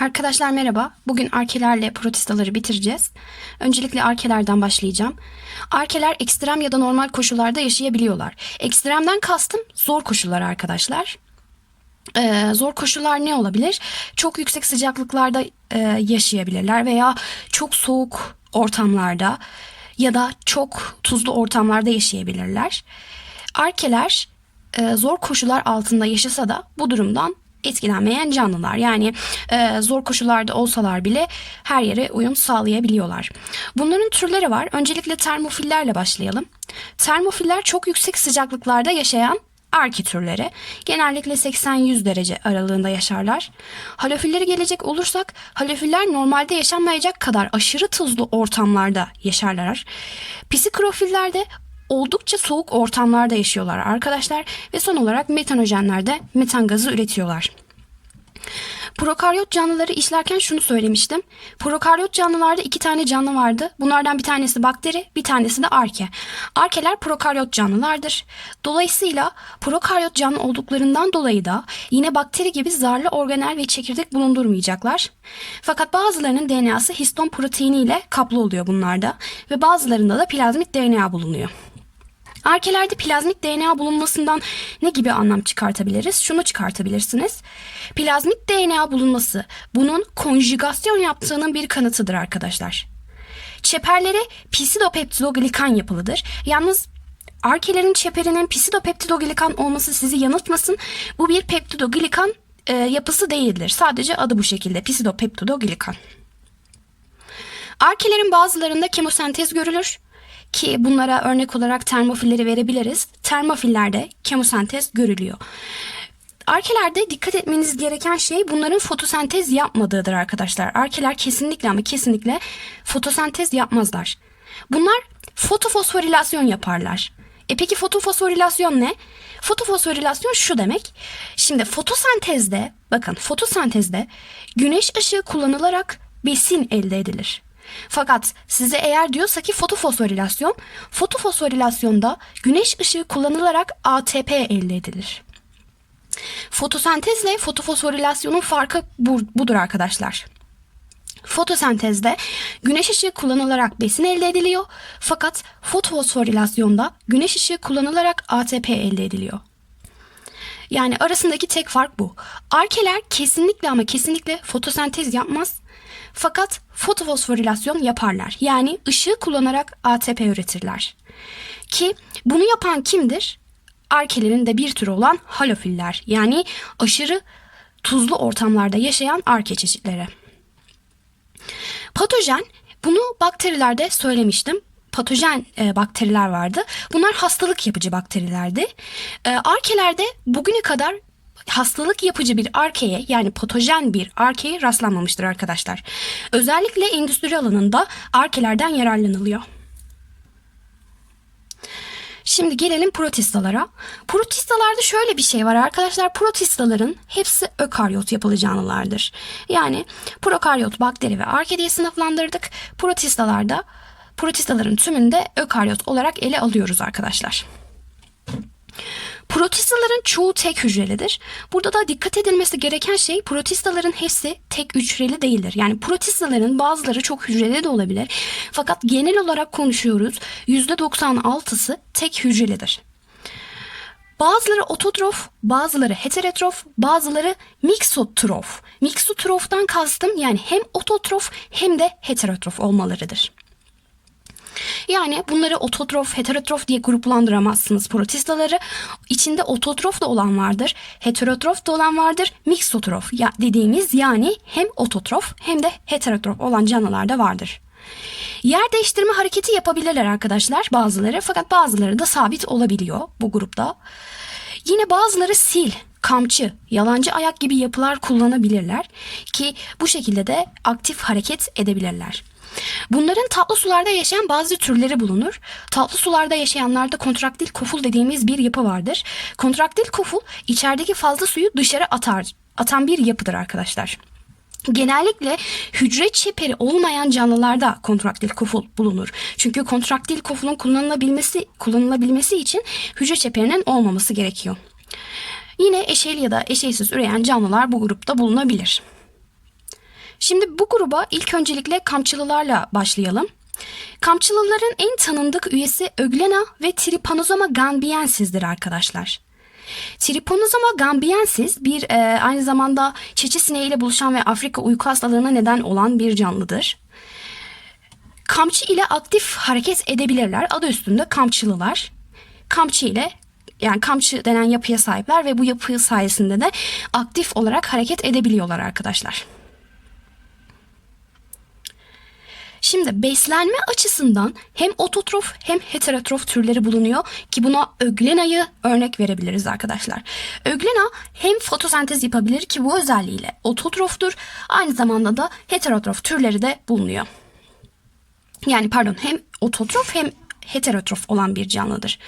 Arkadaşlar merhaba. Bugün arkelerle protistaları bitireceğiz. Öncelikle arkelerden başlayacağım. Arkeler ekstrem ya da normal koşullarda yaşayabiliyorlar. Ekstremden kastım zor koşullar arkadaşlar. Ee, zor koşullar ne olabilir? Çok yüksek sıcaklıklarda e, yaşayabilirler veya çok soğuk ortamlarda ya da çok tuzlu ortamlarda yaşayabilirler. Arkeler e, zor koşullar altında yaşasa da bu durumdan etkilenmeyen canlılar. Yani e, zor koşullarda olsalar bile her yere uyum sağlayabiliyorlar. Bunların türleri var. Öncelikle termofillerle başlayalım. Termofiller çok yüksek sıcaklıklarda yaşayan arki türleri. Genellikle 80-100 derece aralığında yaşarlar. Halofilleri gelecek olursak halofiller normalde yaşanmayacak kadar aşırı tuzlu ortamlarda yaşarlar. Psikrofiller de oldukça soğuk ortamlarda yaşıyorlar arkadaşlar ve son olarak metanojenler de metan gazı üretiyorlar. Prokaryot canlıları işlerken şunu söylemiştim. Prokaryot canlılarda iki tane canlı vardı. Bunlardan bir tanesi bakteri, bir tanesi de arke. Arkeler prokaryot canlılardır. Dolayısıyla prokaryot canlı olduklarından dolayı da yine bakteri gibi zarlı organel ve çekirdek bulundurmayacaklar. Fakat bazılarının DNA'sı histon proteini ile kaplı oluyor bunlarda ve bazılarında da plazmit DNA bulunuyor. Arkelerde plazmit DNA bulunmasından ne gibi anlam çıkartabiliriz? Şunu çıkartabilirsiniz. Plazmit DNA bulunması bunun konjugasyon yaptığının bir kanıtıdır arkadaşlar. Çeperlere pisidopeptidoglikan yapılıdır. Yalnız arkelerin çeperinin pisidopeptidoglikan olması sizi yanıltmasın. Bu bir peptidoglikan e, yapısı değildir. Sadece adı bu şekilde pisidopeptidoglikan. Arkelerin bazılarında kemosentez görülür ki bunlara örnek olarak termofilleri verebiliriz. Termofillerde kemosentez görülüyor. Arkelerde dikkat etmeniz gereken şey bunların fotosentez yapmadığıdır arkadaşlar. Arkeler kesinlikle ama kesinlikle fotosentez yapmazlar. Bunlar fotofosforilasyon yaparlar. E peki fotofosforilasyon ne? Fotofosforilasyon şu demek. Şimdi fotosentezde bakın fotosentezde güneş ışığı kullanılarak besin elde edilir. Fakat size eğer diyorsa ki fotofosforilasyon, fotofosforilasyonda güneş ışığı kullanılarak ATP elde edilir. Fotosentezle fotofosforilasyonun farkı bu, budur arkadaşlar. Fotosentezde güneş ışığı kullanılarak besin elde ediliyor fakat fotofosforilasyonda güneş ışığı kullanılarak ATP elde ediliyor. Yani arasındaki tek fark bu. Arkeler kesinlikle ama kesinlikle fotosentez yapmaz fakat fotofosforilasyon yaparlar. Yani ışığı kullanarak ATP üretirler. Ki bunu yapan kimdir? Arkelerin de bir türü olan halofiller. Yani aşırı tuzlu ortamlarda yaşayan arke çeşitleri. Patojen bunu bakterilerde söylemiştim patojen e, bakteriler vardı. Bunlar hastalık yapıcı bakterilerdi. E, arkelerde bugüne kadar hastalık yapıcı bir arkeye yani patojen bir arkeye rastlanmamıştır arkadaşlar. Özellikle endüstri alanında arkelerden yararlanılıyor. Şimdi gelelim protistalara. Protistalarda şöyle bir şey var arkadaşlar. Protistaların hepsi ökaryot yapılı canlılardır. Yani prokaryot, bakteri ve arke diye sınıflandırdık. Protistalarda protistaların tümünde ökaryot olarak ele alıyoruz arkadaşlar. Protistaların çoğu tek hücrelidir. Burada da dikkat edilmesi gereken şey protistaların hepsi tek hücreli değildir. Yani protistaların bazıları çok hücreli de olabilir. Fakat genel olarak konuşuyoruz %96'sı tek hücrelidir. Bazıları ototrof, bazıları heterotrof, bazıları miksotrof. Miksotroftan kastım yani hem ototrof hem de heterotrof olmalarıdır. Yani bunları ototrof, heterotrof diye gruplandıramazsınız protistaları. İçinde ototrof da olan vardır, heterotrof da olan vardır, miksotrof ya dediğimiz yani hem ototrof hem de heterotrof olan canlılar da vardır. Yer değiştirme hareketi yapabilirler arkadaşlar bazıları fakat bazıları da sabit olabiliyor bu grupta. Yine bazıları sil, kamçı, yalancı ayak gibi yapılar kullanabilirler ki bu şekilde de aktif hareket edebilirler. Bunların tatlı sularda yaşayan bazı türleri bulunur. Tatlı sularda yaşayanlarda kontraktil koful dediğimiz bir yapı vardır. Kontraktil koful içerideki fazla suyu dışarı atar, atan bir yapıdır arkadaşlar. Genellikle hücre çeperi olmayan canlılarda kontraktil koful bulunur. Çünkü kontraktil kofulun kullanılabilmesi kullanılabilmesi için hücre çeperinin olmaması gerekiyor. Yine eşeyli ya da eşeysiz üreyen canlılar bu grupta bulunabilir. Şimdi bu gruba ilk öncelikle kamçılılarla başlayalım. Kamçılıların en tanındık üyesi Öglena ve Trypanosoma gambiensis'dir arkadaşlar. Trypanosoma gambiensis bir e, aynı zamanda çeçil sineğiyle buluşan ve Afrika uyku hastalığına neden olan bir canlıdır. Kamçı ile aktif hareket edebilirler. Adı üstünde kamçılılar. Kamçı ile yani kamçı denen yapıya sahipler ve bu yapı sayesinde de aktif olarak hareket edebiliyorlar arkadaşlar. Şimdi beslenme açısından hem ototrof hem heterotrof türleri bulunuyor ki buna öglenayı örnek verebiliriz arkadaşlar. Öglena hem fotosentez yapabilir ki bu özelliğiyle ototroftur. Aynı zamanda da heterotrof türleri de bulunuyor. Yani pardon hem ototrof hem heterotrof olan bir canlıdır.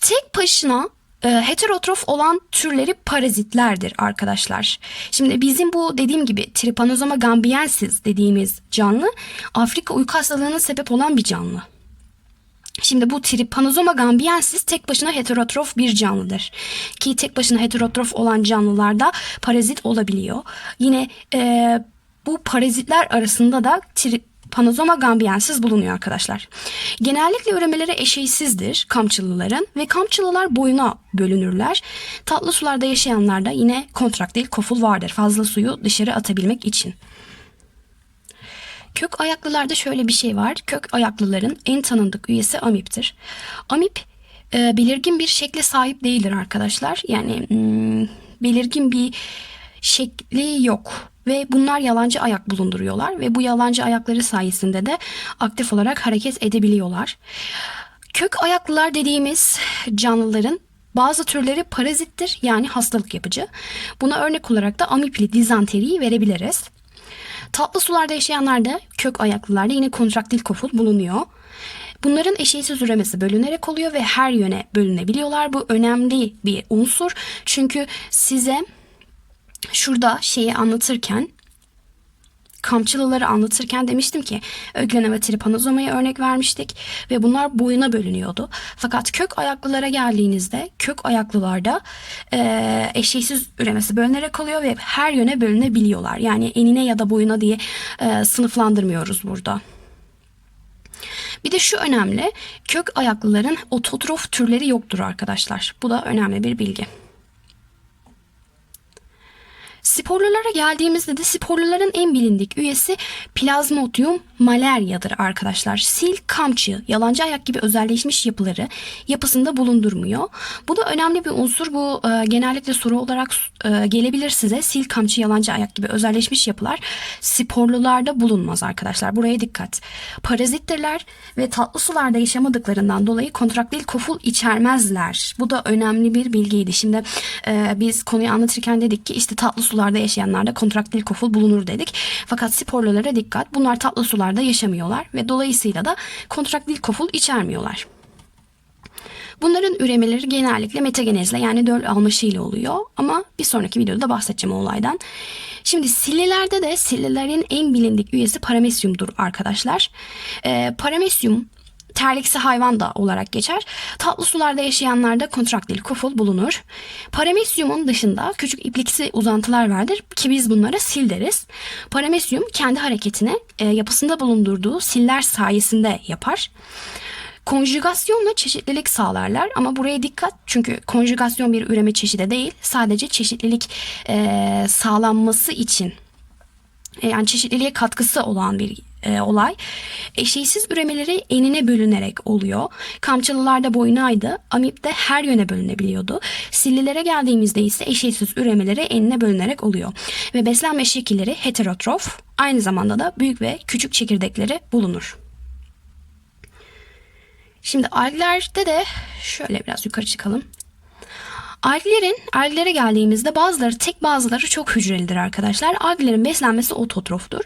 Tek başına heterotrof olan türleri parazitlerdir arkadaşlar. Şimdi bizim bu dediğim gibi Trypanosoma gambiensis dediğimiz canlı Afrika uyku hastalığına sebep olan bir canlı. Şimdi bu Trypanosoma gambiensis tek başına heterotrof bir canlıdır. Ki tek başına heterotrof olan canlılarda parazit olabiliyor. Yine e, bu parazitler arasında da tri, Panosoma gambiensis bulunuyor arkadaşlar. Genellikle üremeleri eşeğsizdir kamçılıların ve kamçılılar boyuna bölünürler. Tatlı sularda yaşayanlarda yine kontraktil koful vardır fazla suyu dışarı atabilmek için. Kök ayaklılarda şöyle bir şey var. Kök ayaklıların en tanındık üyesi amiptir. Amip e, belirgin bir şekle sahip değildir arkadaşlar. Yani hmm, belirgin bir şekli yok ve bunlar yalancı ayak bulunduruyorlar ve bu yalancı ayakları sayesinde de aktif olarak hareket edebiliyorlar. Kök ayaklılar dediğimiz canlıların bazı türleri parazittir yani hastalık yapıcı. Buna örnek olarak da amipli dizanteriyi verebiliriz. Tatlı sularda yaşayanlarda kök ayaklılarda yine kontraktil koful bulunuyor. Bunların eşeğsiz üremesi bölünerek oluyor ve her yöne bölünebiliyorlar. Bu önemli bir unsur. Çünkü size şurada şeyi anlatırken kamçılıları anlatırken demiştim ki öglene ve tripanozomaya örnek vermiştik ve bunlar boyuna bölünüyordu. Fakat kök ayaklılara geldiğinizde kök ayaklılarda e, eşeğsiz üremesi bölünerek oluyor ve her yöne bölünebiliyorlar. Yani enine ya da boyuna diye e, sınıflandırmıyoruz burada. Bir de şu önemli kök ayaklıların ototrof türleri yoktur arkadaşlar. Bu da önemli bir bilgi. Sporlulara geldiğimizde de sporluların en bilindik üyesi Plasmodium malaria'dır arkadaşlar. Sil, kamçı, yalancı ayak gibi özelleşmiş yapıları yapısında bulundurmuyor. Bu da önemli bir unsur. Bu e, genellikle soru olarak e, gelebilir size. Sil, kamçı, yalancı ayak gibi özelleşmiş yapılar sporlularda bulunmaz arkadaşlar. Buraya dikkat. Parazittirler ve tatlı sularda yaşamadıklarından dolayı kontraktil koful içermezler. Bu da önemli bir bilgiydi. Şimdi e, biz konuyu anlatırken dedik ki işte tatlı sularda yaşayanlarda kontraktil koful bulunur dedik. Fakat sporlulara dikkat. Bunlar tatlı sularda yaşamıyorlar ve dolayısıyla da kontraktil koful içermiyorlar. Bunların üremeleri genellikle metagenezle yani döl almışıyla oluyor ama bir sonraki videoda bahsedeceğim o olaydan. Şimdi sillilerde de sillerin en bilindik üyesi paramesyumdur arkadaşlar. Ee, paramesyum terliksi hayvan da olarak geçer. Tatlı sularda yaşayanlarda kontraktil koful bulunur. Paramesyumun dışında küçük ipliksi uzantılar vardır ki biz bunlara sil deriz. Paramesyum kendi hareketini e, yapısında bulundurduğu siller sayesinde yapar. Konjugasyonla çeşitlilik sağlarlar ama buraya dikkat çünkü konjugasyon bir üreme çeşidi değil sadece çeşitlilik e, sağlanması için e, yani çeşitliliğe katkısı olan bir e, olay. Eşeğsiz üremeleri enine bölünerek oluyor. Kamçılılarda boyunaydı. Amip de her yöne bölünebiliyordu. Sillilere geldiğimizde ise eşeğsiz üremeleri enine bölünerek oluyor. Ve beslenme şekilleri heterotrof. Aynı zamanda da büyük ve küçük çekirdekleri bulunur. Şimdi alglerde de şöyle biraz yukarı çıkalım. Alglerin, alglere geldiğimizde bazıları tek bazıları çok hücrelidir arkadaşlar. Alglerin beslenmesi ototroftur.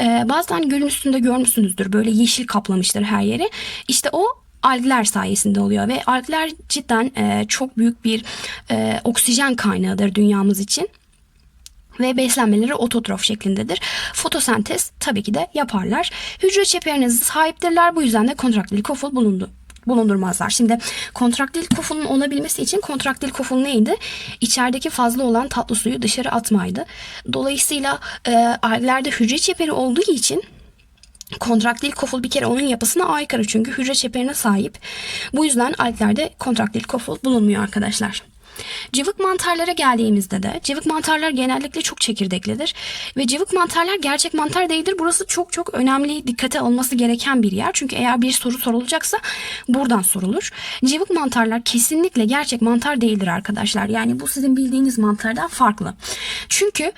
Ee, bazen gölün üstünde görmüşsünüzdür böyle yeşil kaplamıştır her yeri. İşte o algler sayesinde oluyor ve algler cidden e, çok büyük bir e, oksijen kaynağıdır dünyamız için ve beslenmeleri ototrof şeklindedir. Fotosentez tabii ki de yaparlar. Hücre çeperine sahiptirler. Bu yüzden de kontraktil koful bulundu bulundurmazlar. Şimdi kontraktil kofunun olabilmesi için kontraktil kofun neydi? İçerideki fazla olan tatlı suyu dışarı atmaydı. Dolayısıyla e, alglerde hücre çeperi olduğu için kontraktil koful bir kere onun yapısına aykırı çünkü hücre çeperine sahip. Bu yüzden alglerde kontraktil koful bulunmuyor arkadaşlar. Cıvık mantarlara geldiğimizde de cıvık mantarlar genellikle çok çekirdeklidir ve cıvık mantarlar gerçek mantar değildir. Burası çok çok önemli dikkate alınması gereken bir yer. Çünkü eğer bir soru sorulacaksa buradan sorulur. Cıvık mantarlar kesinlikle gerçek mantar değildir arkadaşlar. Yani bu sizin bildiğiniz mantardan farklı. Çünkü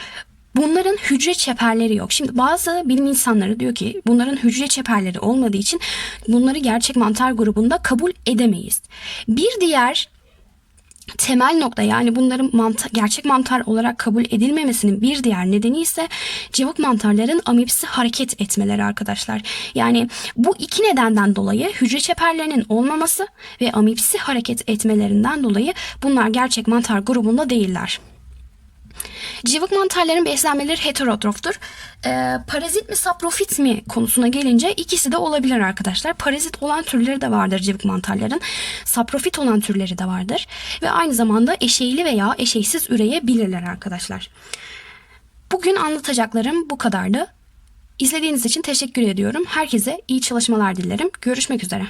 Bunların hücre çeperleri yok. Şimdi bazı bilim insanları diyor ki bunların hücre çeperleri olmadığı için bunları gerçek mantar grubunda kabul edemeyiz. Bir diğer temel nokta yani bunların manta- gerçek mantar olarak kabul edilmemesinin bir diğer nedeni ise cıvık mantarların amipsi hareket etmeleri arkadaşlar. Yani bu iki nedenden dolayı hücre çeperlerinin olmaması ve amipsi hareket etmelerinden dolayı bunlar gerçek mantar grubunda değiller. Cıvık mantarların beslenmeleri heterotroftur. Ee, parazit mi saprofit mi konusuna gelince ikisi de olabilir arkadaşlar. Parazit olan türleri de vardır cıvık mantarların. Saprofit olan türleri de vardır. Ve aynı zamanda eşeyli veya eşeysiz üreyebilirler arkadaşlar. Bugün anlatacaklarım bu kadardı. İzlediğiniz için teşekkür ediyorum. Herkese iyi çalışmalar dilerim. Görüşmek üzere.